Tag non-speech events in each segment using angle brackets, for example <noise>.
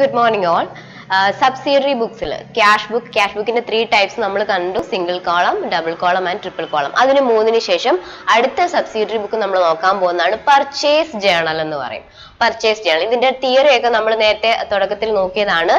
Good morning all subsidiary ബുക്സിൽ cash book cash ബുക്കിന്റെ three types നമ്മൾ കണ്ടു. Single column double column and triple column അതിന് മൂന്നിന് ശേഷം അടുത്ത സബ്സിഡറി ബുക്ക് നമ്മൾ നോക്കാൻ പോകുന്നതാണ് പർച്ചേസ് ജേണൽ എന്ന് പറയും. പർച്ചേസ് ജേണൽ ഇതിന്റെ തിയറി ഒക്കെ നമ്മൾ നേരത്തെ തുടക്കത്തിൽ നോക്കിയതാണ്.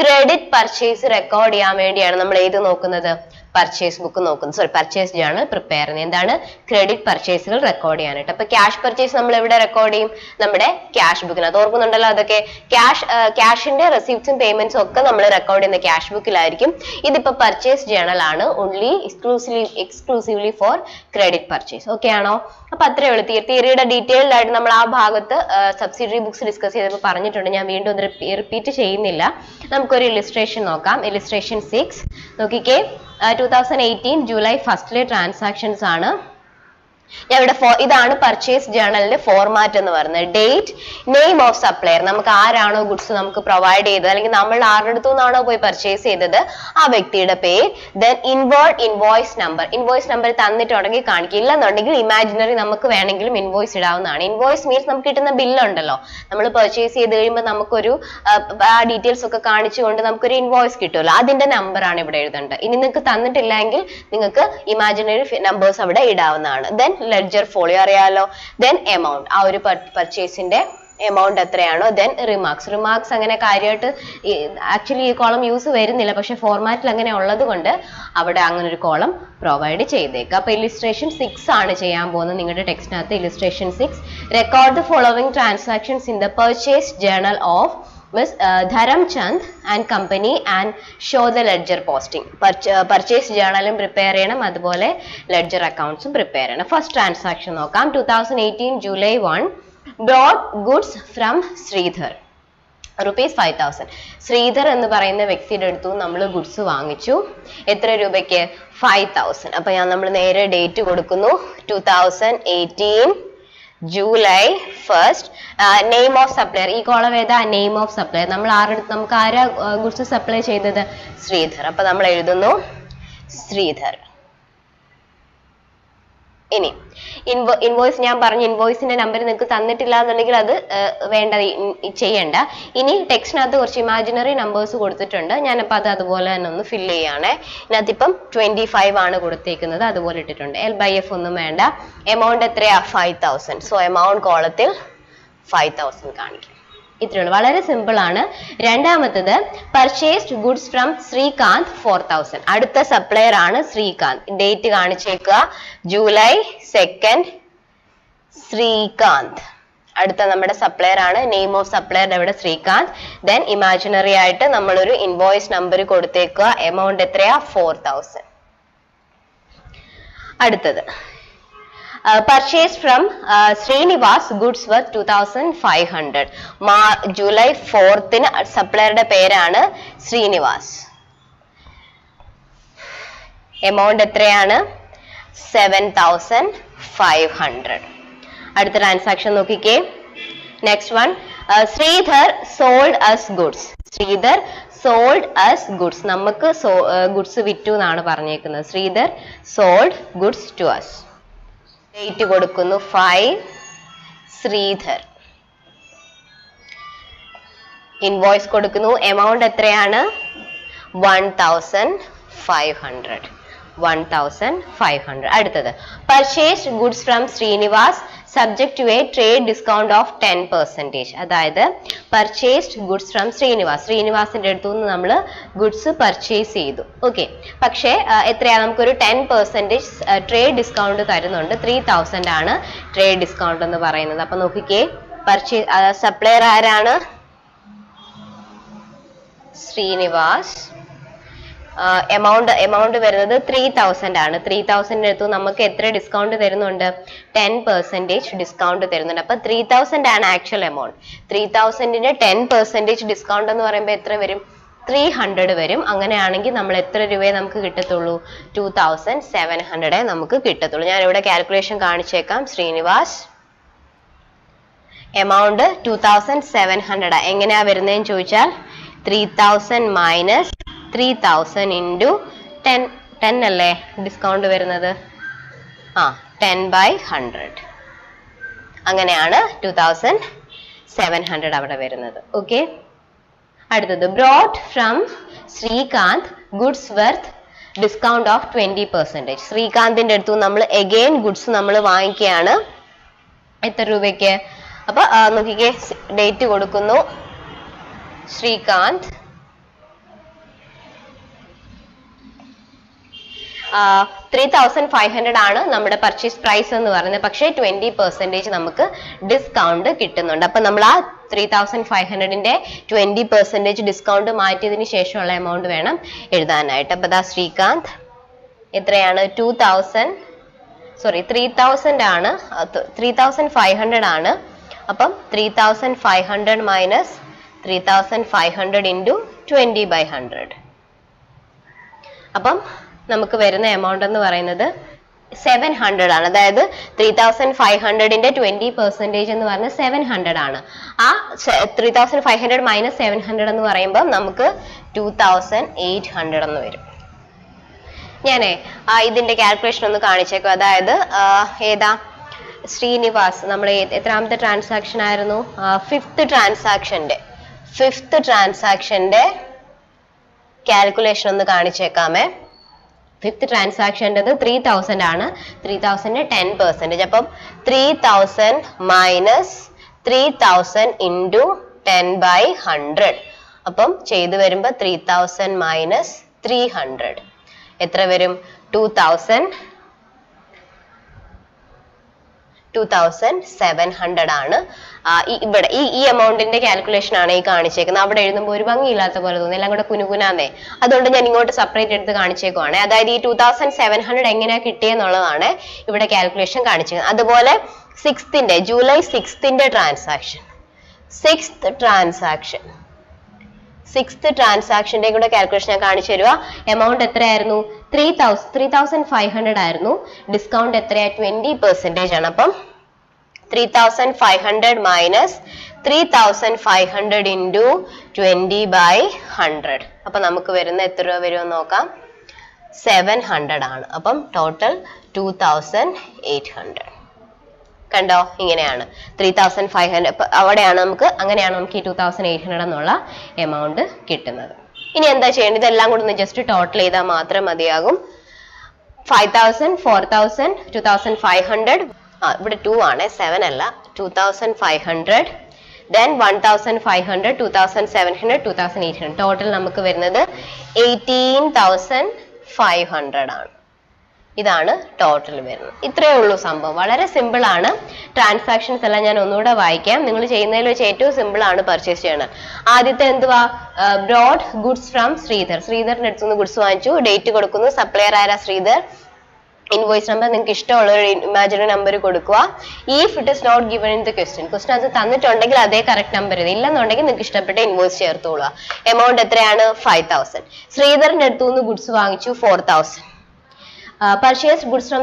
ക്രെഡിറ്റ് പർച്ചേസ് റെക്കോർഡ് ചെയ്യാൻ വേണ്ടിയാണ് നമ്മൾ ഏത് നോക്കുന്നത്? പർച്ചേസ് ബുക്ക് നോക്കുന്നത് സോറി പർച്ചേസ് ജേണൽ പ്രിപ്പയർ ചെയ്യുന്നത്. എന്താണ്? ക്രെഡിറ്റ് പർച്ചേസുകൾ റെക്കോർഡ് ചെയ്യാനായിട്ട്. അപ്പൊ ക്യാഷ് പർച്ചേസ് നമ്മൾ എവിടെ റെക്കോർഡ് ചെയ്യും? നമ്മുടെ ക്യാഷ് ബുക്കിന് അത് ഓർക്കുന്നുണ്ടല്ലോ അതൊക്കെ. ക്യാഷ് ക്യാഷിന്റെ റെസിപ്റ്റ്സും പേയ്മെന്റ്സും ഒക്കെ നമ്മൾ റെക്കോർഡ് ചെയ്യുന്ന ക്യാഷ് ബുക്കിലായിരിക്കും ഇതിപ്പോ പർച്ചേസ് ജേണൽ ആണ്. Only exclusively exclusively for credit purchase okay ആണോ? അപ്പൊ അത്രേ ഉള്ളൂ. തിയറിയുടെ ഡീറ്റെയിൽഡ് ആയിട്ട് നമ്മൾ ആ ഭാഗത്ത് സബ്സിഡറി ബുക്സ് ഡിസ്കസ് ചെയ്തപ്പോൾ പറഞ്ഞിട്ടുണ്ട്. ഞാൻ വീണ്ടും റിപ്പീറ്റ് ചെയ്യുന്നില്ല. നമുക്കൊരു ഇലിസ്ട്രേഷൻ നോക്കാം. ഇലിസ്ട്രേഷൻ സിക്സ് നോക്കിക്കേ. ടൂ തൗസൻഡ് എയ്റ്റീൻ ജൂലൈ ഫസ്റ്റിലെ ട്രാൻസാക്ഷൻസ് ആണ്. ഇവിടെ ഇതാണ് പർച്ചേസ് ജേണലിന്റെ ഫോർമാറ്റ് എന്ന് പറയുന്നത്. ഡേറ്റ് നെയിം ഓഫ് സപ്ലയർ നമുക്ക് ആരാണോ ഗുഡ്സ് നമുക്ക് പ്രൊവൈഡ് ചെയ്തത്. അല്ലെങ്കിൽ നമ്മൾ ആരുടെ അടുത്തു നിന്നാണോ പോയി പർച്ചേസ് ചെയ്തത്? ആ വ്യക്തിയുടെ പേര്. Then inward invoice number invoice number തന്നിട്ടുണ്ടെങ്കിൽ കാണിക്കുക. ഇല്ലെന്നുണ്ടെങ്കിൽ ഇമാജിനറി നമുക്ക് വേണമെങ്കിലും ഇൻവോയ്സ് ഇടാവുന്നതാണ്. ഇൻവോയ്സ് മീൻസ് നമുക്ക് കിട്ടുന്ന ബില്ലുണ്ടല്ലോ നമ്മൾ പർച്ചേസ് ചെയ്ത് കഴിയുമ്പോൾ നമുക്കൊരു ആ ഡീറ്റെയിൽസ് ഒക്കെ കാണിച്ചുകൊണ്ട് നമുക്കൊരു ഇൻവോയ്സ് കിട്ടുമല്ലോ. അതിന്റെ നമ്പർ ആണ് ഇവിടെ എഴുതേണ്ടത്. ഇനി നിങ്ങൾക്ക് തന്നിട്ടില്ലെങ്കിൽ നിങ്ങൾക്ക് ഇമാജിനറി നമ്പേഴ്സ് അവിടെ ഇടാവുന്നതാണ്. ദെൻ ലെഡ്ജർ ഫോളിയോ അറിയാലോ? ദെൻ എമൗണ്ട് ആ ഒരു പർച്ചേസിന്റെ എമൗണ്ട് എത്രയാണോ? ദെൻ റിമാർക്സ് റിമാർക്സ് അങ്ങനെ കാര്യമായിട്ട് ആക്ച്വലി ഈ കോളം യൂസ് വരുന്നില്ല. പക്ഷെ ഫോർമാറ്റിൽ അങ്ങനെ ഉള്ളത് കൊണ്ട് അവിടെ അങ്ങനെ ഒരു കോളം പ്രൊവൈഡ് ചെയ്തേക്കുക അപ്പൊ ഇലിസ്ട്രേഷൻ സിക്സ് ആണ് ചെയ്യാൻ പോകുന്നത്. നിങ്ങളുടെ ടെക്സ്റ്റിനകത്ത് illustration six record the following transactions in the purchase journal of Miss Dharam Chand and company and show the ledger posting purchase ജേണലും prepare ചെയ്യണം അതുപോലെ ലെഡ്ജർ അക്കൗണ്ട്സും പ്രിപ്പയർ ചെയ്യണം. ഫസ്റ്റ് ട്രാൻസാക്ഷൻ നോക്കാം. Two thousand eighteen July one bought goods from Sridhar rupees five thousand Sridhar എന്ന് പറയുന്ന വ്യക്തിയുടെ അടുത്തു നമ്മൾ ഗുഡ്സ് വാങ്ങിച്ചു. എത്ര രൂപയ്ക്ക്? ഫൈവ് തൗസൻഡ് അപ്പൊ ഞാൻ നമ്മൾ നേരെ ഡേറ്റ് കൊടുക്കുന്നു. Two thousand eighteen July first name of supplier ഈ കോളം ഏതാ? നെയിം ഓഫ് സപ്ലയർ നമ്മൾ ആരുടെ നമുക്ക് ആരാ ഗുഡ്സ് സപ്ലൈ ചെയ്തത്? ശ്രീധർ. അപ്പൊ നമ്മൾ എഴുതുന്നു ശ്രീധർ. ഇനി. ഇൻവോ ഇൻവോയ്സ് ഞാൻ പറഞ്ഞു ഇൻവോയ്സിന്റെ നമ്പർ നിങ്ങൾക്ക് തന്നിട്ടില്ല എന്നുണ്ടെങ്കിൽ അത് വേണ്ട ചെയ്യണ്ട. ഇനി ടെക്സ്റ്റിനകത്ത് കുറച്ച് ഇമാജിനറി നമ്പേഴ്സ് കൊടുത്തിട്ടുണ്ട്. ഞാനപ്പോൾ അത് അതുപോലെ തന്നെ ഒന്ന് ഫില്ല് ചെയ്യുകയാണേ ഇതിനകത്ത് ഇപ്പം ട്വന്റി ഫൈവ് ആണ് കൊടുത്തേക്കുന്നത്. അതുപോലെ ഇട്ടിട്ടുണ്ട്. എൽ ബൈ എഫ് ഒന്നും വേണ്ട. എമൗണ്ട് എത്രയാ? ഫൈവ് തൗസൻഡ് സോ എമൗണ്ട് കോളത്തിൽ ഫൈവ് തൗസൻഡ് കാണിക്കും. ഇത്രയുള്ളൂ വളരെ സിമ്പിൾ ആണ്. രണ്ടാമത്തത് purchased goods from Srikanth four thousand അടുത്ത സപ്ലയർ ആണ് Srikanth. Date കാണിച്ചേക്കുക. July second Srikanth. അടുത്ത നമ്മുടെ സപ്ലയർ ആണ്. നെയിം ഓഫ് സപ്ലയറുടെ അവിടെ ശ്രീകാന്ത്. ദെൻ ഇമാജിനറി ആയിട്ട് നമ്മളൊരു ഇൻവോയ്സ് നമ്പർ കൊടുത്തേക്കുക. എമൗണ്ട് എത്രയാ? ഫോർ തൗസൻഡ് അടുത്തത്. Purchase from Srinivas goods worth two thousand five hundred മാ ജൂലൈ ഫോർത്തിന് സപ്ലയറുടെ പേരാണ് ശ്രീനിവാസ്. എമൗണ്ട് എത്രയാണ്? സെവൻ തൗസൻഡ് ഫൈവ് ഹൺഡ്രഡ് അടുത്ത ട്രാൻസാക്ഷൻ നോക്കിക്കേ. Next one Sridhar sold us goods Sridhar sold us goods നമുക്ക് ഗുഡ്സ് വിറ്റു എന്നാണ് പറഞ്ഞേക്കുന്നത്. Sridhar sold goods to us date കൊടുക്കുന്നു ഫൈവ് ശ്രീധർ. ഇൻവോയ്സ് കൊടുക്കുന്നു എമൗണ്ട് എത്രയാണ്? One thousand five hundred one thousand five hundred അടുത്തത്. Purchased goods from Srinivas subject to a trade discount of ten percentage അതായത് purchased goods from Srinivas ശ്രീനിവാസിന്റെ അടുത്തു നിന്ന് നമ്മൾ goods purchase ചെയ്തു. ഓക്കെ പക്ഷേ എത്രയാണ് എത്രയാ? നമുക്കൊരു ടെൻ പെർസെന്റേജ് ട്രേഡ് ഡിസ്കൗണ്ട് തരുന്നുണ്ട്. ത്രീ തൗസൻഡ് ആണ് ട്രേഡ് ഡിസ്കൗണ്ട് എന്ന് പറയുന്നത്. അപ്പൊ നോക്കിക്കേ. പർച്ചേസ് സപ്ലയർ ആരാണ്? ശ്രീനിവാസ്. എമൗണ്ട് എമൗണ്ട് വരുന്നത് ത്രീ തൗസൻഡ് ആണ്. ത്രീ തൗസൻഡ് എടുത്തു നമുക്ക് എത്ര ഡിസ്കൗണ്ട് തരുന്നുണ്ട്? ടെൻ പെർസെന്റേജ് ഡിസ്കൗണ്ട് തരുന്നുണ്ട്. അപ്പൊ ത്രീ തൗസൻഡ് ആണ് ആക്ച്വൽ എമൗണ്ട് ത്രീ തൗസൻഡിന് ടെൻ പെർസെന്റേജ് ഡിസ്കൗണ്ട് എന്ന് പറയുമ്പോൾ എത്ര വരും? ത്രീ ഹൺഡ്രഡ് വരും. അങ്ങനെയാണെങ്കിൽ നമ്മൾ എത്ര രൂപയെ നമുക്ക് കിട്ടത്തുള്ളൂ? ടു തൗസൻഡ് സെവൻ ഹൺഡ്രഡേ നമുക്ക് കിട്ടത്തുള്ളൂ. ഞാൻ ഇവിടെ calculation കാണിച്ചേക്കാം. Srinivas. Amount two thousand seven hundred എങ്ങനെയാ വരുന്നതെന്ന് ചോദിച്ചാൽ three thousand minus three thousand into ten ten അല്ലേ? ഡിസ്കൗണ്ട് വരുന്നത്? ആ ടെൻ ബൈ ഹൺഡ്രഡ് അങ്ങനെയാണ് ടു തൗസൻഡ് സെവൻ ഹൺഡ്രഡ് അവിടെ വരുന്നത്. ഓക്കെ അടുത്തത് brought from Srikanth goods worth discount of twenty percentage ശ്രീകാന്തിന്റെ അടുത്ത് നമ്മൾ എഗെയിൻ ഗുഡ്സ് നമ്മൾ വാങ്ങിക്കുകയാണ്. എത്ര രൂപയ്ക്ക്? അപ്പൊ നോക്കിക്കേ ഡേറ്റ് കൊടുക്കുന്നു. Srikanth three thousand five hundred ആണ് നമ്മുടെ പർച്ചേസ് പ്രൈസ് എന്ന് പറയുന്നത്. പക്ഷേ ട്വന്റി പെർസെന്റേജ് നമുക്ക് ഡിസ്കൗണ്ട് കിട്ടുന്നുണ്ട്. അപ്പൊ നമ്മൾ ആ ത്രീ തൗസൻഡ് ഫൈവ് ഹൺഡ്രഡിന്റെ ട്വന്റി പെർസെന്റേജ് ഡിസ്കൗണ്ട് മാറ്റിയതിന് ശേഷമുള്ള എമൗണ്ട് വേണം എഴുതാനായിട്ട്. അപ്പൊ ദാ ശ്രീകാന്ത് എത്രയാണ്? Two thousand sorry three thousand ആണ്. ത്രീ തൗസൻഡ് ഫൈവ് ഹൺഡ്രഡ് ആണ്. അപ്പം three thousand five hundred minus three thousand five hundred into twenty by hundred അപ്പം നമുക്ക് വരുന്ന എമൗണ്ട് എന്ന് പറയുന്നത് സെവൻ ഹൺഡ്രഡ് ആണ്. അതായത് ത്രീ തൗസൻഡ് ഫൈവ് ഹൺഡ്രഡിന്റെ ട്വന്റി പെർസെന്റേജ് എന്ന് പറഞ്ഞാൽ സെവൻ ഹൺഡ്രഡ് ആണ്. ആ three thousand five hundred minus seven hundred എന്ന് പറയുമ്പോൾ നമുക്ക് ടു തൗസൻഡ് എയ്റ്റ് ഹൺഡ്രഡ് എന്ന് വരും. ഞാനേ ഇതിന്റെ കാൽക്കുലേഷൻ ഒന്ന് കാണിച്ചേക്കും. അതായത് ഏതാ? ശ്രീനിവാസ് നമ്മൾ എത്രാമത്തെ ട്രാൻസാക്ഷൻ ആയിരുന്നു? ഫിഫ്ത്ത് ട്രാൻസാക്ഷന്റെ ഫിഫ്ത്ത് ട്രാൻസാക്ഷന്റെ കാൽക്കുലേഷൻ ഒന്ന് കാണിച്ചേക്കാമേ. ഫിഫ്ത്ത് ട്രാൻസാക്ഷന്റെത് ത്രീ തൗസൻഡ് ആണ്. ത്രീ തൗസൻഡ് ടെൻ പെർസെന്റേജ് അപ്പം three thousand minus three thousand into ten by hundred അപ്പം ചെയ്തു വരുമ്പോൾ three thousand minus three hundred എത്ര വരും? Two thousand two thousand seven hundred ആണ്. ഇവിടെ ഈ ഈ എമൗണ്ടിന്റെ കാൽക്കുലേഷൻ ആണ് ഈ കാണിച്ചേക്കുന്നത്. അവിടെ എഴുതുമ്പോൾ ഒരു ഭംഗിയില്ലാത്ത പോലെ തോന്നി. എല്ലാം കൂടെ കുനുകുനാന്നേ. അതുകൊണ്ട് ഞാൻ ഇങ്ങോട്ട് സെപ്പറേറ്റ് എടുത്ത് കാണിച്ചേക്കുവാണ്. അതായത് ഈ ടൂ തൗസൻഡ് സെവൻ ഹൺഡ്രഡ് എങ്ങനെയാ കിട്ടിയെന്നുള്ളതാണ് ഇവിടെ കാൽക്കുലേഷൻ കാണിച്ചേക്കുന്നത്. അതുപോലെ സിക്സ്ത്തിന്റെ ജൂലൈ സിക്സ്ത്തിന്റെ ട്രാൻസാക്ഷൻ സിക്സ്ത് ട്രാൻസാക്ഷൻ സിക്സ്ത് ട്രാൻസാക്ഷന്റെ കൂടെ കാൽക്കുലേഷൻ ഞാൻ കാണിച്ചു തരുക എമൗണ്ട് എത്രയായിരുന്നു? Three thousand three thousand five hundred ആയിരുന്നു. ഡിസ്കൗണ്ട് എത്രയാ ട്വന്റി പെർസെന്റേജ് ആണ്. അപ്പം three thousand five hundred minus three thousand five hundred into twenty by hundred അപ്പൊ നമുക്ക് വരുന്ന എത്ര രൂപ വരുമെന്ന് നോക്കാം. സെവൻ ഹൺഡ്രഡ് ആണ്. അപ്പം total two thousand eight hundred കണ്ടോ ഇങ്ങനെയാണ്. ത്രീ തൗസൻഡ് ഫൈവ് ഹൺഡ്രഡ് അവിടെയാണ് നമുക്ക് അങ്ങനെയാണ് നമുക്ക് ഈ ടൂ തൗസൻഡ് എയ്റ്റ് ഹൺഡ്രഡ് എന്നുള്ള എമൗണ്ട് കിട്ടുന്നത്. ഇനി എന്താ ചെയ്യേണ്ടത്? ഇതെല്ലാം കൂടെ ഒന്ന് ജസ്റ്റ് ടോട്ടൽ ചെയ്താൽ മാത്രം മതിയാകും. Five thousand four thousand two thousand five hundred ഇവിടെ ടു ആണ്. സെവൻ അല്ല. Two thousand five hundred then one thousand five hundred two thousand seven hundred two thousand eight hundred total നമുക്ക് വരുന്നത് എയ്റ്റീൻ തൗസൻഡ് ഫൈവ് ഹൺഡ്രഡ് ആണ്. ഇതാണ് total വരുന്നത് ഇത്രയേ ഉള്ളൂ സംഭവം. വളരെ സിമ്പിൾ ആണ്. ട്രാൻസാക്ഷൻസ് എല്ലാം ഞാൻ ഒന്നുകൂടെ വായിക്കാം. നിങ്ങൾ ചെയ്യുന്നതിൽ വെച്ച് ഏറ്റവും സിമ്പിൾ ആണ് പർച്ചേസ് ചെയ്യണത്. ആദ്യത്തെ എന്തുവാ? Brought goods from Sridhar. ശ്രീധറിന്റെ അടുത്ത് നിന്ന് ഗുഡ്സ് വാങ്ങിച്ചു. ഡേറ്റ് കൊടുക്കുന്നു. സപ്ലയർ ആരാ ശ്രീധർ? ഇൻവോയ്സ് നമ്പർ നിങ്ങൾക്ക് ഇഷ്ടമുള്ള ഒരു ഇമാജിനറി നമ്പർ കൊടുക്കുക. If it is not given in the question question അത് തന്നിട്ടുണ്ടെങ്കിൽ അതേ കറക്റ്റ് നമ്പർ ഇത്. ഇല്ലെന്നുണ്ടെങ്കിൽ നിങ്ങൾക്ക് ഇഷ്ടപ്പെട്ട ഇൻവോയ്സ് ചേർത്തോളുക. എമൗണ്ട് എത്രയാണ്? ഫൈവ് തൗസൻഡ് ശ്രീധറിന്റെ അടുത്തു നിന്ന് ഗുഡ്സ് വാങ്ങിച്ചു. Four thousand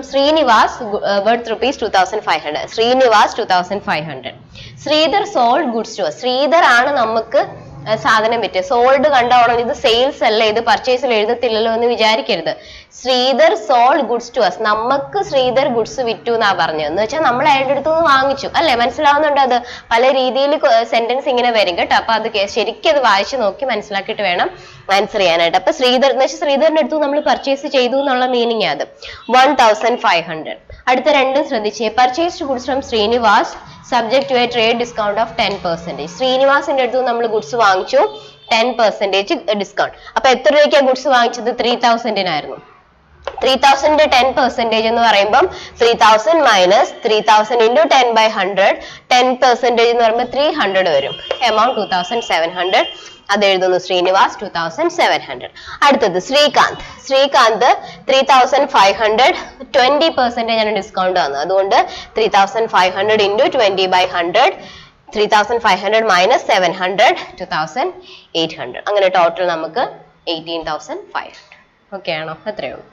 Srinivas worth rupees two thousand five hundred Srinivas two thousand five hundred Sridhar sold goods to Sridhar ആണ് നമുക്ക് സാധനം വിറ്റ്. സോൾഡ് കണ്ട ഉടനെ ഇത് സെയിൽസ് അല്ല ഇത് പർച്ചേസിൽ എഴുതത്തില്ലല്ലോ എന്ന് വിചാരിക്കരുത്. Sridhar sold goods to us നമുക്ക് ശ്രീധർ ഗുഡ്സ് വിറ്റു എന്നാ പറഞ്ഞത്. എന്ന് വെച്ചാൽ നമ്മൾ അയാളുടെ അടുത്ത് നിന്ന് വാങ്ങിച്ചു. അല്ലെ? മനസ്സിലാവുന്നുണ്ട് അത്? പല രീതിയിൽ സെന്റൻസ് ഇങ്ങനെ വരും കേട്ടോ. അപ്പൊ അത് ശരിക്കും അത് വായിച്ചു നോക്കി മനസ്സിലാക്കിയിട്ട് വേണം ആൻസർ ചെയ്യാനായിട്ട്. അപ്പൊ ശ്രീധർ എന്ന് വെച്ചാൽ ശ്രീധറിന്റെ അടുത്ത് നമ്മൾ പർച്ചേസ് ചെയ്തു എന്നുള്ള മീനിങ് അത്. വൺ തൗസൻഡ് ഫൈവ് ഹൺഡ്രഡ് അടുത്ത രണ്ടും ശ്രദ്ധിച്ചേ. Purchased goods from Srinivas subject to a trade discount of ten percentage ശ്രീനിവാസിന്റെ അടുത്ത് നമ്മൾ ഗുഡ്സ് വാങ്ങിച്ചു ടെൻ പെർസെന്റേജ് ഡിസ്കൗണ്ട് അപ്പൊ എത്ര രൂപയ്ക്കാണ് ഗുഡ്സ് വാങ്ങിച്ചത്? ത്രീ തൗസൻഡിനായിരുന്നു ത്രീ തൗസൻഡ് ടെൻ പെർസെന്റേജ് എന്ന് പറയുമ്പം three thousand minus three thousand into ten by hundred ten percentage എന്ന് പറയുമ്പോൾ ത്രീ ഹൺഡ്രഡ് വരും. Amount two thousand seven hundred അത് എഴുതുന്നു Srinivas two thousand seven hundred അടുത്തത് Srikanth. Srikanth three thousand five hundred twenty percentage ആണ് discount വന്നത്. അതുകൊണ്ട് three thousand five hundred into twenty by hundred three thousand five hundred minus seven hundred two thousand eight hundred അങ്ങനെ total നമുക്ക് eighteen thousand five hundred okay ആണോ? അത്രയേ ഉള്ളൂ.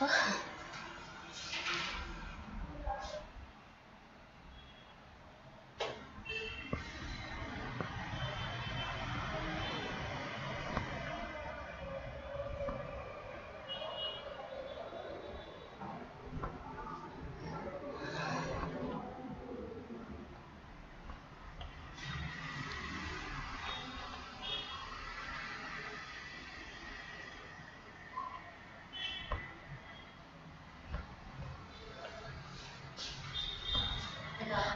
ഇനി <laughs>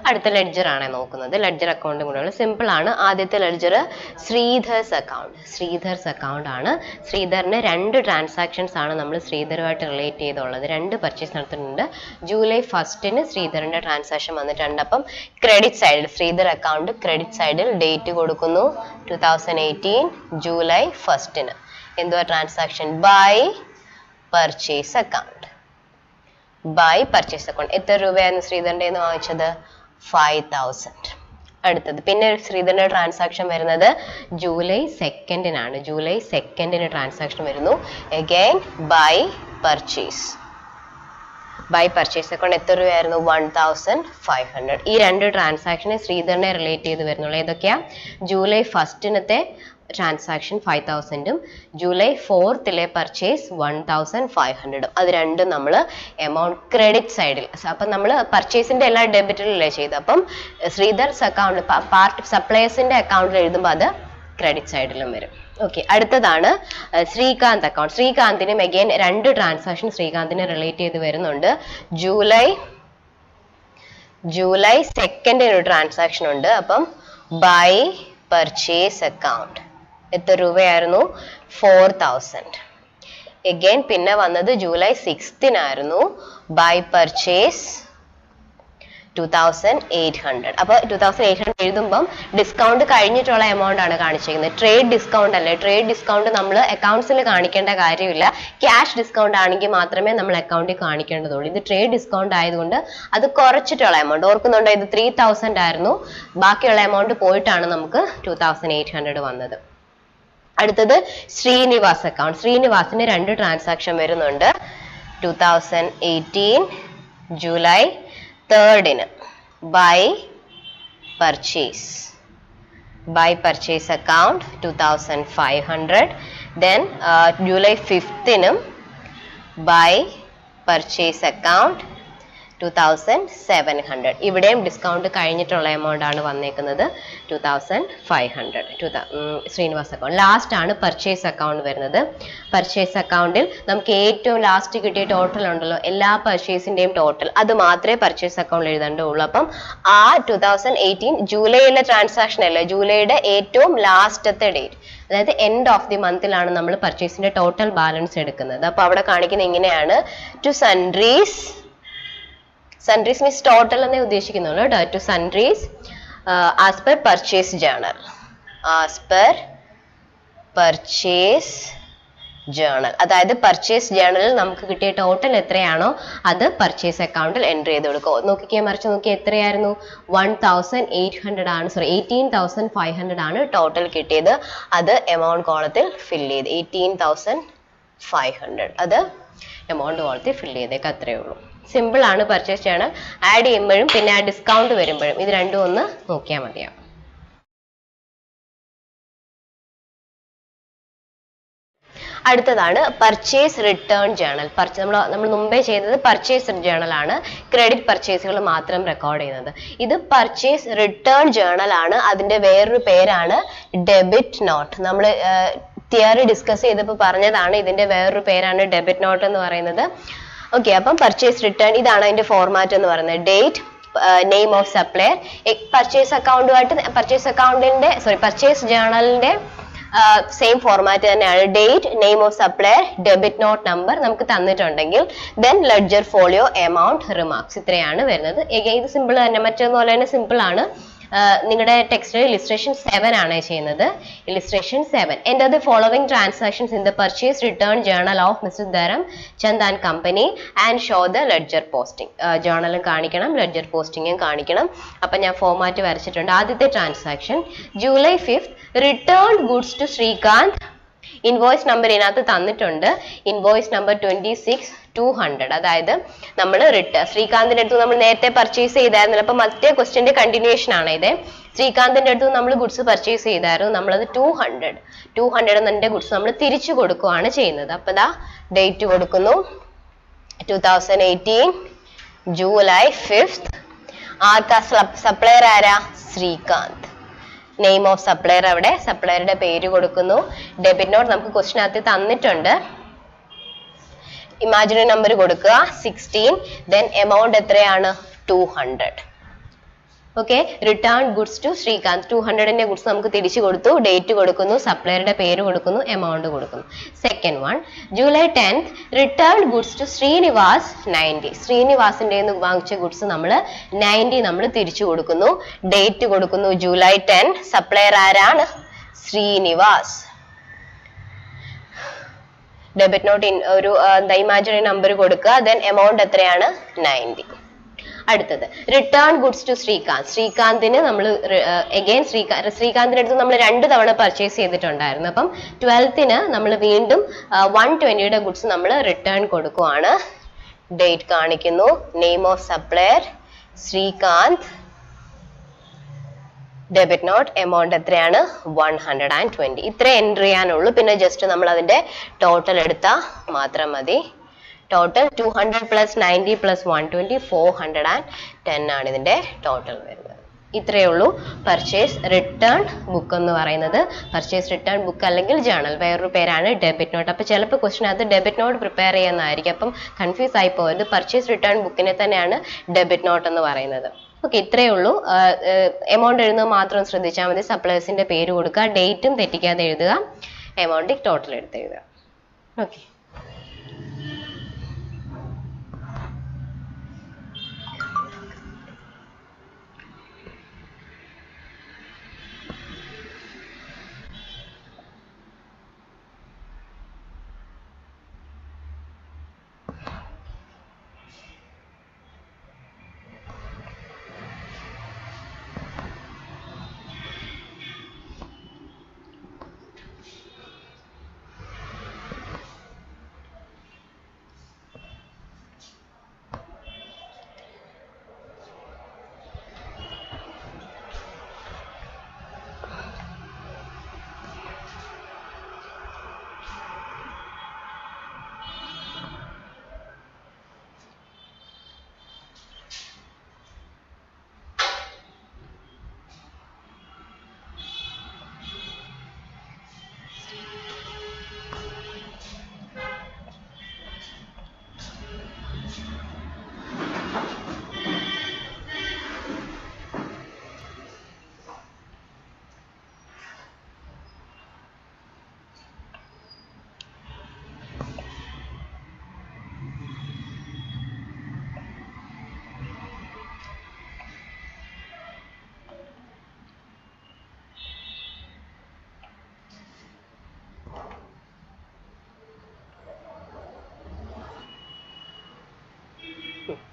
അടുത്ത ലെഡ്ജർ ആണ് നോക്കുന്നത്. ലെഡ്ജർ അക്കൗണ്ടും കൂടെയുള്ള സിമ്പിൾ ആണ്. ആദ്യത്തെ ledger Sridhar's account Sridhar's account ആണ്. ശ്രീധറിന് രണ്ട് ട്രാൻസാക്ഷൻസ് ആണ് നമ്മൾ ശ്രീധറുമായിട്ട് റിലേറ്റ് ചെയ്തുള്ളത്. രണ്ട് പർച്ചേസ് നടത്തുന്നുണ്ട് ജൂലൈ ഫസ്റ്റിന് ശ്രീധറിന്റെ ട്രാൻസാക്ഷൻ വന്നിട്ടുണ്ട്. അപ്പം ക്രെഡിറ്റ് സൈഡിൽ ശ്രീധർ അക്കൗണ്ട് ക്രെഡിറ്റ് സൈഡിൽ ഡേറ്റ് കൊടുക്കുന്നു. ടു തൗസൻഡ് എയ്റ്റീൻ ജൂലൈ ഫസ്റ്റിന് എന്തുവാ transaction by purchase account by purchase account എത്ര രൂപയായിരുന്നു ശ്രീധരന്റെ വാങ്ങിച്ചത്? ഫൈവ് തൗസൻഡ് അടുത്തത്. പിന്നെ ശ്രീധരന്റെ ട്രാൻസാക്ഷൻ വരുന്നത് ജൂലൈ സെക്കൻഡിനാണ് ജൂലൈ സെക്കൻഡിന് ട്രാൻസാക്ഷൻ വരുന്നു. Again by purchase by purchase account എത്ര രൂപയായിരുന്നു? വൺ തൗസൻഡ് ഫൈവ് ഹൺഡ്രഡ് ഈ രണ്ട് ട്രാൻസാക്ഷനെ ശ്രീധരനെ റിലേറ്റ് ചെയ്ത് വരുന്നുള്ളൂ. ഏതൊക്കെയാ? ജൂലൈ ഫസ്റ്റിനത്തെ ട്രാൻസാക്ഷൻ ഫൈവ് തൗസൻഡും ജൂലൈ ഫോർത്തിലെ പർച്ചേസ് വൺ തൗസൻഡ് ഫൈവ് ഹൺഡ്രഡും അത് രണ്ടും നമ്മൾ എമൗണ്ട് ക്രെഡിറ്റ് സൈഡിൽ അപ്പം നമ്മൾ പർച്ചേസിന്റെ എല്ലാ ഡെബിറ്റിലല്ലേ ചെയ്തത്? അപ്പം ശ്രീധർസ് അക്കൗണ്ട് പാർട്ട് സപ്ലയേഴ്സിന്റെ അക്കൗണ്ടിൽ എഴുതുമ്പോൾ അത് ക്രെഡിറ്റ് സൈഡിലും വരും. ഓക്കെ അടുത്തതാണ് ശ്രീകാന്ത് അക്കൗണ്ട് ശ്രീകാന്തിനും അഗെയിൻ രണ്ട് ട്രാൻസാക്ഷൻ ശ്രീകാന്തിനെ റിലേറ്റ് ചെയ്ത് വരുന്നുണ്ട്. ജൂലൈ ജൂലൈ സെക്കൻഡിന് ഒരു ട്രാൻസാക്ഷൻ ഉണ്ട്. അപ്പം ബൈ പർച്ചേസ് അക്കൗണ്ട് എത്ര രൂപയായിരുന്നു. ഫോർ തൗസൻഡ് എഗെയിൻ പിന്നെ വന്നത് July സിക്സ്തിനായിരുന്നു by purchase two thousand eight hundred അപ്പോൾ ടു തൗസൻഡ് എയ്റ്റ് ഹൺഡ്രഡ് എഴുതുമ്പം ഡിസ്കൗണ്ട് കഴിഞ്ഞിട്ടുള്ള എമൗണ്ട് ആണ് കാണിച്ചിരിക്കുന്നത്. ട്രേഡ് ഡിസ്കൗണ്ട് അല്ലേ? ട്രേഡ് ഡിസ്കൗണ്ട് നമ്മൾ അക്കൗണ്ട്സിൽ കാണിക്കേണ്ട കാര്യമില്ല. ക്യാഷ് ഡിസ്കൗണ്ട് ആണെങ്കിൽ മാത്രമേ നമ്മൾ അക്കൗണ്ടിൽ കാണിക്കേണ്ടതുള്ളൂ. ഇത് ട്രേഡ് ഡിസ്കൗണ്ട് ആയതുകൊണ്ട് അത് കുറച്ചിട്ടുള്ള എമൗണ്ട് ഓർക്കുന്നുണ്ടോ? ഇത് ത്രീ തൗസൻഡ് ആയിരുന്നു. ബാക്കിയുള്ള എമൗണ്ട് പോയിട്ടാണ് നമുക്ക് ടു തൗസൻഡ് എയ്റ്റ് ഹൺഡ്രഡ് വന്നത്. അടുത്തത് ശ്രീനിവാസ് അക്കൗണ്ട് ശ്രീനിവാസിന് രണ്ട് ട്രാൻസാക്ഷൻ വരുന്നുണ്ട്. Two thousand eighteen July തേർഡിന് by purchase by purchase account two thousand five hundred then July ഫിഫ്തിനും by purchase account two thousand seven hundred ഇവിടെയും discount കഴിഞ്ഞിട്ടുള്ള എമൗണ്ട് ആണ് വന്നേക്കുന്നത് two thousand five hundred to Srinivas account last ആണ് purchase account വരുന്നത്. Purchase അക്കൗണ്ടിൽ നമുക്ക് ഏറ്റവും last കിട്ടിയ ടോട്ടൽ ഉണ്ടല്ലോ. എല്ലാ പർച്ചേസിന്റെയും ടോട്ടൽ അത് മാത്രമേ പർച്ചേസ് അക്കൗണ്ടിൽ എഴുതേണ്ടുള്ളൂ അപ്പം ആ ടു തൗസൻഡ് എയ്റ്റീൻ ജൂലൈയിലെ ട്രാൻസാക്ഷൻ അല്ലേ? ജൂലൈയുടെ ഏറ്റവും ലാസ്റ്റത്തെ ഡേറ്റ് അതായത് എൻഡ് ഓഫ് ദി മന്തിലാണ് നമ്മൾ പർച്ചേസിന്റെ ടോട്ടൽ ബാലൻസ് എടുക്കുന്നത്. അപ്പൊ അവിടെ കാണിക്കുന്നത് ഇങ്ങനെയാണ്. To sundries sundries means total എന്നേ ഉദ്ദേശിക്കുന്നുള്ളൂ. കേട്ടോ to sundries as per purchase journal as per purchase journal അതായത് പർച്ചേസ് ജേണലിൽ നമുക്ക് കിട്ടിയ ടോട്ടൽ എത്രയാണോ അത് പർച്ചേസ് അക്കൗണ്ടിൽ എൻട്രി ചെയ്ത് കൊടുക്കുക നോക്കിക്കേ മറിച്ച് നോക്കി എത്രയായിരുന്നു? വൺ തൗസൻഡ് എയ്റ്റ് ഹൺഡ്രഡ് ആണ്. Sorry eighteen thousand five hundred ആണ് ടോട്ടൽ കിട്ടിയത്. അത് എമൗണ്ട് കോളത്തിൽ ഫിൽ ചെയ്ത്. എയ്റ്റീൻ തൗസൻഡ് ഫൈവ് ഹൺഡ്രഡ് അത് എമൗണ്ട് കോളത്തിൽ ഫിൽ ചെയ്തേക്ക് അത്രയേ ഉള്ളൂ. സിമ്പിൾ ആണ് പർച്ചേസ് ചെയ്യണം. ആഡ് ചെയ്യുമ്പോഴും പിന്നെ ആ ഡിസ്കൗണ്ട് വരുമ്പോഴും ഇത് രണ്ടും ഒന്ന് നോക്കിയാൽ മതിയാവും അടുത്തതാണ് പർച്ചേസ് റിട്ടേൺ ജേണൽ നമ്മൾ നമ്മൾ മുമ്പേ ചെയ്തത് പർച്ചേസ് ജേണൽ ആണ്. ക്രെഡിറ്റ് പർച്ചേസുകൾ മാത്രം റെക്കോർഡ് ചെയ്യുന്നത്. ഇത് പർച്ചേസ് റിട്ടേൺ ജേണൽ ആണ്. അതിന്റെ വേറൊരു പേരാണ് ഡെബിറ്റ് നോട്ട് നമ്മൾ തിയറി ഡിസ്കസ് ചെയ്തപ്പോൾ പറഞ്ഞതാണ് ഇതിന്റെ വേറൊരു പേരാണ് ഡെബിറ്റ് നോട്ട് എന്ന് പറയുന്നത്. ഓക്കെ അപ്പം പർച്ചേസ് റിട്ടേൺ ഇതാണ് അതിന്റെ ഫോർമാറ്റ് എന്ന് പറയുന്നത്. Date name of supplier purchase അക്കൗണ്ടുമായിട്ട് purchase അക്കൗണ്ടിന്റെ സോറി പർച്ചേസ് ജേണലിന്റെ സെയിം ഫോർമാറ്റ് തന്നെയാണ്. Date name of supplier debit note number നമുക്ക് തന്നിട്ടുണ്ടെങ്കിൽ then ledger folio amount remarks ഇത്രയാണ് വരുന്നത്. Again, ഇത് സിമ്പിൾ തന്നെ. മറ്റൊന്നുപോലെ തന്നെ സിമ്പിൾ ആണ്. നിങ്ങളുടെ ടെക്സ്റ്റ് ഇലിസ്ട്രേഷൻ സെവൻ ആണ് ചെയ്യുന്നത്. Illustration seven enter the following transactions in the purchase return journal of mister Dharam Chand and company and show the ledger posting ജേണലും കാണിക്കണം ലെഡ്ജർ പോസ്റ്റിംഗും കാണിക്കണം. അപ്പം ഞാൻ ഫോർമാറ്റ് വരച്ചിട്ടുണ്ട്. ആദ്യത്തെ transaction July fifth return goods to Srikanth invoice number ഇതിനകത്ത് തന്നിട്ടുണ്ട്. Invoice number twenty six two hundred അതായത് നമ്മൾ റിട്ടേൺ ശ്രീകാന്തിന്റെ അടുത്ത് നമ്മൾ നേരത്തെ പർച്ചേസ് ചെയ്തായിരുന്നല്ലോ അപ്പൊ മറ്റേ ക്വസ്റ്റ്യന്റെ കണ്ടിന്യൂഷൻ ആണ് ഇത്. ശ്രീകാന്തിന്റെ അടുത്ത് നമ്മൾ ഗുഡ്സ് പർച്ചേസ് ചെയ്തായിരുന്നു. നമ്മളത് ടു ഹൺഡ്രഡ് ടു ഹൺഡ്രഡ് എന്നതിന്റെ ഗുഡ്സ് നമ്മൾ തിരിച്ചു കൊടുക്കുകയാണ് ചെയ്യുന്നത്. അപ്പൊ ദാ ഡേറ്റ് കൊടുക്കുന്നു. Two thousand eighteen July fifth ആർക്കാ സപ്ലയർ ആരാ? ശ്രീകാന്ത്. നെയിം ഓഫ് സപ്ലയർ അവിടെ. സപ്ലയറുടെ പേര് കൊടുക്കുന്നു. ഡെബിറ്റ് നോട്ട് നമുക്ക് ക്വസ്റ്റിനകത്ത് തന്നിട്ടുണ്ട്. ഇമാജിനറി നമ്പർ കൊടുക്കുക. സിക്സ്റ്റീൻ ദെൻ എമൗണ്ട് എത്രയാണ്? Two hundred okay return goods to Srikanth two ഹൺഡ്രഡിന്റെ goods നമുക്ക് തിരിച്ചു കൊടുത്തു. ഡേറ്റ് കൊടുക്കുന്നു. സപ്ലയറുടെ പേര് കൊടുക്കുന്നു. എമൗണ്ട് കൊടുക്കുന്നു. Second one July tenth return goods to Srinivas ninety ശ്രീനിവാസിന്റെ വാങ്ങിച്ച ഗുഡ്സ് നമ്മൾ നയന്റി നമ്മൾ തിരിച്ചു കൊടുക്കുന്നു. ഡേറ്റ് കൊടുക്കുന്നു. ജൂലൈ ടെൻ സപ്ലയർ ആരാണ്? ശ്രീനിവാസ് ഡെബിറ്റ് നോട്ട് ഒരു എന്താ ഇമാജിനറി നമ്പർ കൊടുക്കുക. ദെൻ എമൗണ്ട് എത്രയാണ്? നയന്റി അടുത്തത്. Return goods to Srikanth. ശ്രീകാന്തിന് നമ്മൾ എഗെയിൻ ശ്രീകാന്ത് ശ്രീകാന്തിന്റെ അടുത്ത് നമ്മൾ രണ്ട് തവണ പർച്ചേസ് ചെയ്തിട്ടുണ്ടായിരുന്നു. അപ്പം ട്വൽത്തിന് നമ്മൾ വീണ്ടും വൺ ട്വന്റിയുടെ ഗുഡ്സ് നമ്മൾ റിട്ടേൺ കൊടുക്കുവാണ്. ഡേറ്റ് കാണിക്കുന്നു. Name of supplier Srikanth. Debit note amount എത്രയാണ്? വൺ ഹൺഡ്രഡ് ആൻഡ് ട്വന്റി ഇത്ര എൻട്രി ചെയ്യാനുള്ളൂ. പിന്നെ ജസ്റ്റ് നമ്മൾ അതിന്റെ ടോട്ടൽ എടുത്താൽ മാത്രം മതി. Total two hundred plus ninety plus one twenty four hundred and ten ആണ് ഇതിന്റെ ടോട്ടൽ വരുന്നത്. ഇത്രയേ ഉള്ളൂ. പർച്ചേസ് റിട്ടേൺ ബുക്ക് എന്ന് പറയുന്നത്. പർച്ചേസ് റിട്ടേൺ ബുക്ക് അല്ലെങ്കിൽ ജേണൽ വേറൊരു പേരാണ് ഡെബിറ്റ് നോട്ട് അപ്പോൾ ചിലപ്പോൾ ക്വസ്റ്റൻ അത് ഡെബിറ്റ് നോട്ട് പ്രിപ്പയർ ചെയ്യുന്നതായിരിക്കും. അപ്പം കൺഫ്യൂസ് ആയി പോയത് പർച്ചേസ് റിട്ടേൺ ബുക്കിനെ തന്നെയാണ് ഡെബിറ്റ് നോട്ട് എന്ന് പറയുന്നത്. ഓക്കെ ഇത്രയേ ഉള്ളൂ. എമൗണ്ട് എഴുതുന്നത് മാത്രം ശ്രദ്ധിച്ചാൽ മതി. സപ്ലൈസിന്റെ പേര് കൊടുക്കുക ഡേറ്റും തെറ്റിക്കാതെ എഴുതുക. എമൗണ്ട് ടോട്ടൽ എടുത്ത് എഴുതുക. ഓക്കെ.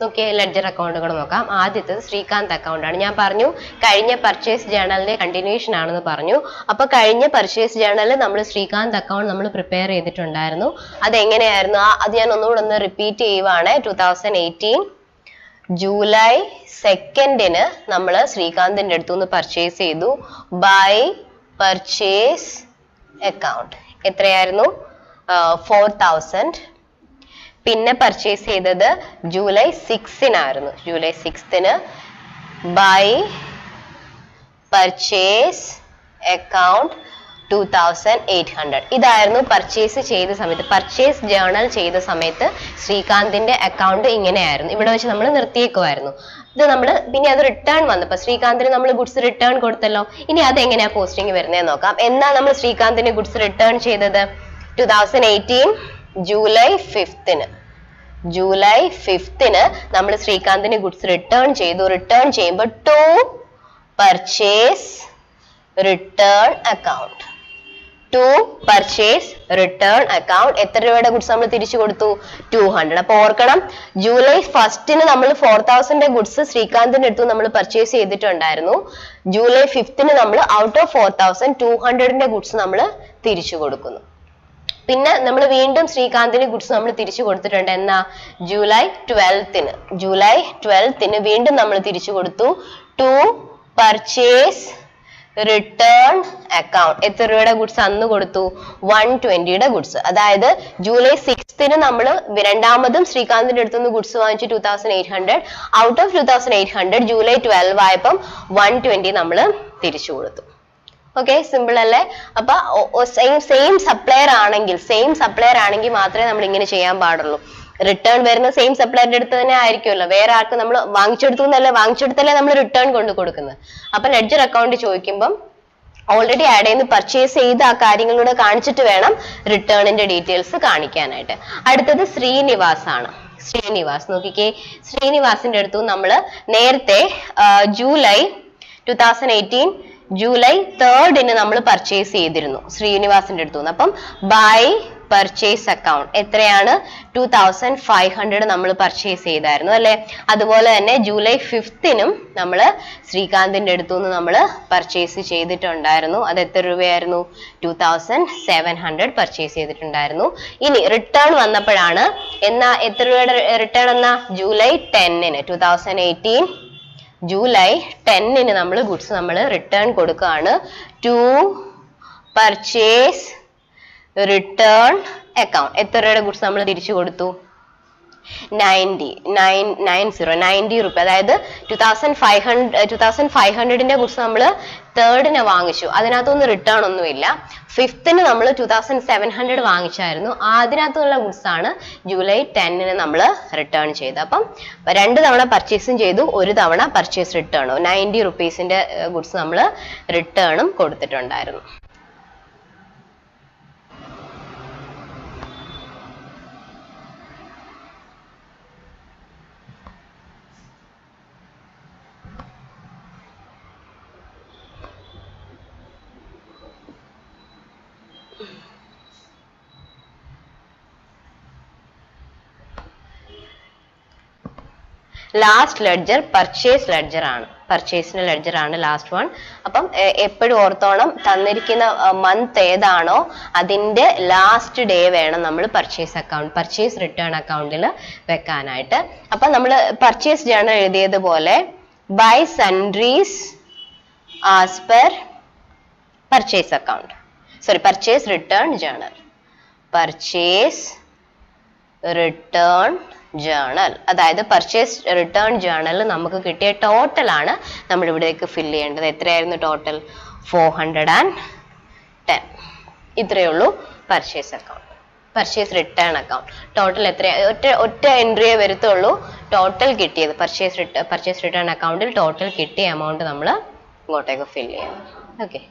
നോക്കിയേ ലെഡ്ജർ അക്കൗണ്ടുകൾ നോക്കാം. ആദ്യത്തത് ശ്രീകാന്ത് അക്കൗണ്ട് ആണ്. ഞാൻ പറഞ്ഞു കഴിഞ്ഞ പർച്ചേസ് ജേണലിന്റെ കണ്ടിന്യൂഷൻ ആണെന്ന് പറഞ്ഞു. അപ്പൊ കഴിഞ്ഞ പർച്ചേസ് ജേണലിൽ നമ്മൾ ശ്രീകാന്ത് അക്കൗണ്ട് നമ്മൾ പ്രിപ്പയർ ചെയ്തിട്ടുണ്ടായിരുന്നു. അത് എങ്ങനെയായിരുന്നു ആ അത് ഞാൻ ഒന്നുകൂടെ ഒന്ന് റിപ്പീറ്റ് ചെയ്യുവാണ്. ടൂ തൗസൻഡ് എയ്റ്റീൻ ജൂലൈ സെക്കൻഡിന് നമ്മൾ ശ്രീകാന്തിന്റെ അടുത്തുനിന്ന് പർച്ചേസ് ചെയ്തു. ബൈ പർച്ചേസ് അക്കൗണ്ട് എത്രയായിരുന്നു? ഫോർ തൗസൻഡ് പിന്നെ പർച്ചേസ് ചെയ്തത് ജൂലൈ സിക്സിനായിരുന്നു July സിക്സ്തിന് by purchase account two thousand eight hundred ഇതായിരുന്നു പർച്ചേസ് ചെയ്ത സമയത്ത്. പർച്ചേസ് ജേണൽ ചെയ്ത സമയത്ത് ശ്രീകാന്തിന്റെ അക്കൗണ്ട് ഇങ്ങനെയായിരുന്നു. ഇവിടെ വെച്ച് നമ്മൾ നിർത്തിയേക്കുമായിരുന്നു ഇത് നമ്മൾ പിന്നെ അത് റിട്ടേൺ വന്നപ്പോൾ ശ്രീകാന്തിന് നമ്മൾ ഗുഡ്സ് റിട്ടേൺ കൊടുത്തല്ലോ. ഇനി അത് എങ്ങനെയാ പോസ്റ്റിംഗ് വരുന്നത് നോക്കാം. എന്നാ നമ്മൾ ശ്രീകാന്തിന് ഗുഡ്സ് റിട്ടേൺ ചെയ്തത്? ടു തൗസൻഡ് എയ്റ്റീൻ ജൂലൈ ഫിഫ്തിന് ജൂലൈ ഫിഫ്തിന് നമ്മൾ ശ്രീകാന്തിന് ഗുഡ്സ് റിട്ടേൺ ചെയ്തു. റിട്ടേൺ ചെയ്യുമ്പോൾ to purchase return account to purchase return account എത്ര രൂപയുടെ ഗുഡ്സ് നമ്മൾ തിരിച്ചു കൊടുത്തു? ടു ഹൺഡ്രഡ് അപ്പൊ ഓർക്കണം ജൂലൈ ഫസ്റ്റിന് നമ്മൾ ഫോർ തൗസൻഡ് ഗുഡ്സ് ശ്രീകാന്തിന്റെ അടുത്ത് നമ്മൾ പർച്ചേസ് ചെയ്തിട്ടുണ്ടായിരുന്നു. ജൂലൈ ഫിഫ്തിന് നമ്മൾ out of four thousand two ഹൺഡ്രഡിന്റെ goods നമ്മൾ തിരിച്ചു കൊടുക്കുന്നു. പിന്നെ നമ്മൾ വീണ്ടും ശ്രീകാന്തിന് ഗുഡ്സ് നമ്മൾ തിരിച്ചു കൊടുത്തിട്ടുണ്ട്. എന്നാ? ജൂലൈ ട്വൽത്തിന്. ജൂലൈ ട്വൽത്തിന് വീണ്ടും നമ്മൾ തിരിച്ചു കൊടുത്തു. To purchase return account. എത്ര രൂപയുടെ ഗുഡ്സ് അന്ന് കൊടുത്തു? വൺ ട്വന്റിയുടെ ഗുഡ്സ്. അതായത് ജൂലൈ സിക്സ്തിന് നമ്മൾ രണ്ടാമതും ശ്രീകാന്തിന്റെ അടുത്ത് നിന്ന് ഗുഡ്സ് വാങ്ങിച്ചു two thousand eight hundred. Out of two thousand eight hundred July twelve ആയപ്പം വൺ ട്വന്റി നമ്മൾ തിരിച്ചു കൊടുത്തു. ഓക്കെ സിമ്പിൾ അല്ലേ? അപ്പൊ സെയിം സെയിം സപ്ലയർ ആണെങ്കിൽ സെയിം സപ്ലയർ ആണെങ്കിൽ മാത്രമേ നമ്മൾ ഇങ്ങനെ ചെയ്യാൻ പാടുള്ളൂ. റിട്ടേൺ വരുന്ന സെയിം സപ്ലയറിന്റെ അടുത്ത് തന്നെ ആയിരിക്കുമല്ലോ. വേറെ ആർക്കും നമ്മൾ വാങ്ങിച്ചെടുത്തു എന്നല്ലേ വാങ്ങിച്ചെടുത്തല്ലേ നമ്മൾ റിട്ടേൺ കൊണ്ട് കൊടുക്കുന്നത്. അപ്പൊ ലെഡ്ജർ അക്കൗണ്ട് ചോദിക്കുമ്പം ഓൾറെഡി ആഡ് ചെയ്ത് പർച്ചേസ് ചെയ്ത ആ കാര്യങ്ങളൂടെ കാണിച്ചിട്ട് വേണം റിട്ടേണിന്റെ ഡീറ്റെയിൽസ് കാണിക്കാനായിട്ട്. അടുത്തത് ശ്രീനിവാസ് ആണ് ശ്രീനിവാസ് നോക്കിക്കേ. ശ്രീനിവാസിന്റെ അടുത്തു നമ്മൾ നേരത്തെ July two thousand eighteen July തേർഡിന് നമ്മൾ പർച്ചേസ് ചെയ്തിരുന്നു ശ്രീനിവാസിന്റെ അടുത്തു നിന്ന്. അപ്പം ബൈ പർച്ചേസ് അക്കൗണ്ട് എത്രയാണ്? ടു തൗസൻഡ് ഫൈവ് ഹൺഡ്രഡ് നമ്മൾ പർച്ചേസ് ചെയ്തായിരുന്നു അല്ലെ? അതുപോലെ തന്നെ ജൂലൈ ഫിഫ്തിനും നമ്മൾ ശ്രീകാന്തിന്റെ അടുത്തു നിന്ന് നമ്മൾ പർച്ചേസ് ചെയ്തിട്ടുണ്ടായിരുന്നു. അത് എത്ര രൂപയായിരുന്നു? Two thousand seven hundred purchase ചെയ്തിട്ടുണ്ടായിരുന്നു. ഇനി റിട്ടേൺ വന്നപ്പോഴാണ് എന്നാ എത്ര രൂപയുടെ റിട്ടേൺ എന്നാ? ജൂലൈ ടെന്നിന് ടു തൗസൻഡ് എയ്റ്റീൻ ജൂലൈ ടെന്നിന് നമ്മൾ ഗുഡ്സ് നമ്മൾ റിട്ടേൺ കൊടുക്കുകയാണ് ടു പർച്ചേസ് റിട്ടേൺ അക്കൗണ്ട് എത്ര രൂപയുടെ ഗുഡ്സ് നമ്മൾ തിരിച്ചു കൊടുത്തു? Ninety nine nine zero ninety rupee അതായത് two thousand five hundred two thousand five ഹൺഡ്രഡിന്റെ goods നമ്മൾ തേർഡിന് വാങ്ങിച്ചു. അതിനകത്തൊന്നും റിട്ടേൺ ഒന്നുമില്ല. ഫിഫ്ത്തിന് നമ്മൾ ടു തൗസൻഡ് സെവൻ ഹൺഡ്രഡ് വാങ്ങിച്ചായിരുന്നു. അതിനകത്തുള്ള ഗുഡ്സ് ആണ് ജൂലൈ ടെന്നിന് നമ്മൾ റിട്ടേൺ ചെയ്തത്. അപ്പം രണ്ട് തവണ പർച്ചേസും ചെയ്തു ഒരു തവണ പർച്ചേസ് റിട്ടേണും നയന്റി റുപ്പീസിന്റെ ഗുഡ്സ് നമ്മൾ റിട്ടേണും കൊടുത്തിട്ടുണ്ടായിരുന്നു. ലാസ്റ്റ് ലെഡ്ജർ പർച്ചേസ് ലെഡ്ജർ ആണ്. പർച്ചേസിന് ലെഡ്ജർ ആണ് ലാസ്റ്റ് വൺ അപ്പം എപ്പോഴും ഓർത്തോണം തന്നിരിക്കുന്ന മന്ത് ഏതാണോ അതിന്റെ ലാസ്റ്റ് ഡേ വേണം നമ്മൾ പർച്ചേസ് അക്കൗണ്ട് പർച്ചേസ് റിട്ടേൺ അക്കൗണ്ടിൽ വെക്കാനായിട്ട്. അപ്പം നമ്മൾ purchase journal എഴുതിയതുപോലെ by sundries as per purchase account sorry purchase return journal purchase return journal അതായത് പർച്ചേസ് റിട്ടേൺ ജേണൽ നമുക്ക് കിട്ടിയ ടോട്ടൽ ആണ് നമ്മൾ ഇവിടേക്ക് ഫിൽ ചെയ്യേണ്ടത്. എത്രയായിരുന്നു total four hundred and ten ഇത്രയേ ഉള്ളൂ purchase account purchase return account total എത്ര ഒറ്റ ഒറ്റ എൻട്രിയെ വരത്തുള്ളൂ. ടോട്ടൽ കിട്ടിയത് പർച്ചേസ് പർച്ചേസ് റിട്ടേൺ അക്കൗണ്ടിൽ ടോട്ടൽ കിട്ടിയ എമൗണ്ട് നമ്മൾ ഇങ്ങോട്ടേക്ക് ഫിൽ ചെയ്യണം ഓക്കെ